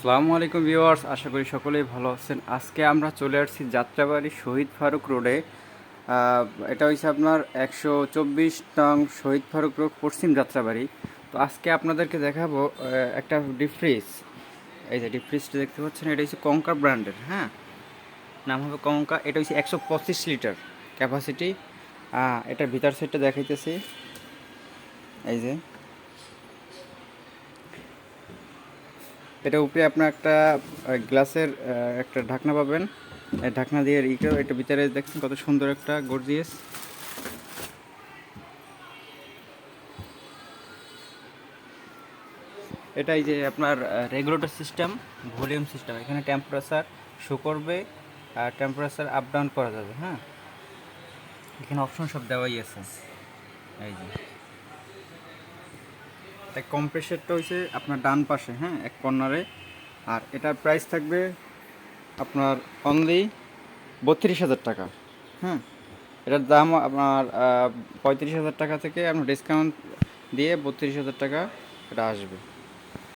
আসসালামু আলাইকুম ভিউয়ার্স, আশা করি সকলেই ভালো আছেন। আজকে আমরা চলে আসছি যাত্রাবাড়ি শহীদ ফারুক রোডে। এটা হচ্ছে আপনার একশো চব্বিশ নং শহীদ ফারুক রোড, পশ্চিম যাত্রাবাড়ি। তো আজকে আপনাদেরকে দেখাবো একটা ডিফ্রিজ। এই যে ডিফ্রিজটা দেখতে পাচ্ছেন, এটা হচ্ছে কঙ্কা ব্র্যান্ডের হ্যাঁ? নাম হবে কঙ্কা, এটা হচ্ছে একশো পঁচিশ লিটার ক্যাপাসিটি। এটা ভিতর সেটটা দেখাইতেছি। এই যে এটা উপরে আপনার একটা গ্লাসের একটা ঢাকনা পাবেন। ঢাকনা দিয়ে ইটা এটা ভিতরে দেখছেন কত সুন্দর একটা গর্জিয়াস এটা এই যে আপনার রেগুলেটর সিস্টেম ভলিউম সিস্টেম এখানে টেম্পারেচার শো করবে, আর টেম্পারেচার আপ ডাউন করা যাবে হ্যাঁ? এখানে অপশন সব দেওয়াই আছে। এই যে। এটা কম্প্রেসারটা হয়েছে আপনার ডান পাশে হ্যাঁ এক কর্নারে। আর এটার প্রাইস থাকবে আপনার অনলি বত্রিশ হাজার টাকা হ্যাঁ। এটার দাম আপনার পঁয়ত্রিশ হাজার টাকা থেকে আপনার ডিসকাউন্ট দিয়ে বত্রিশ হাজার টাকা এটা আসবে।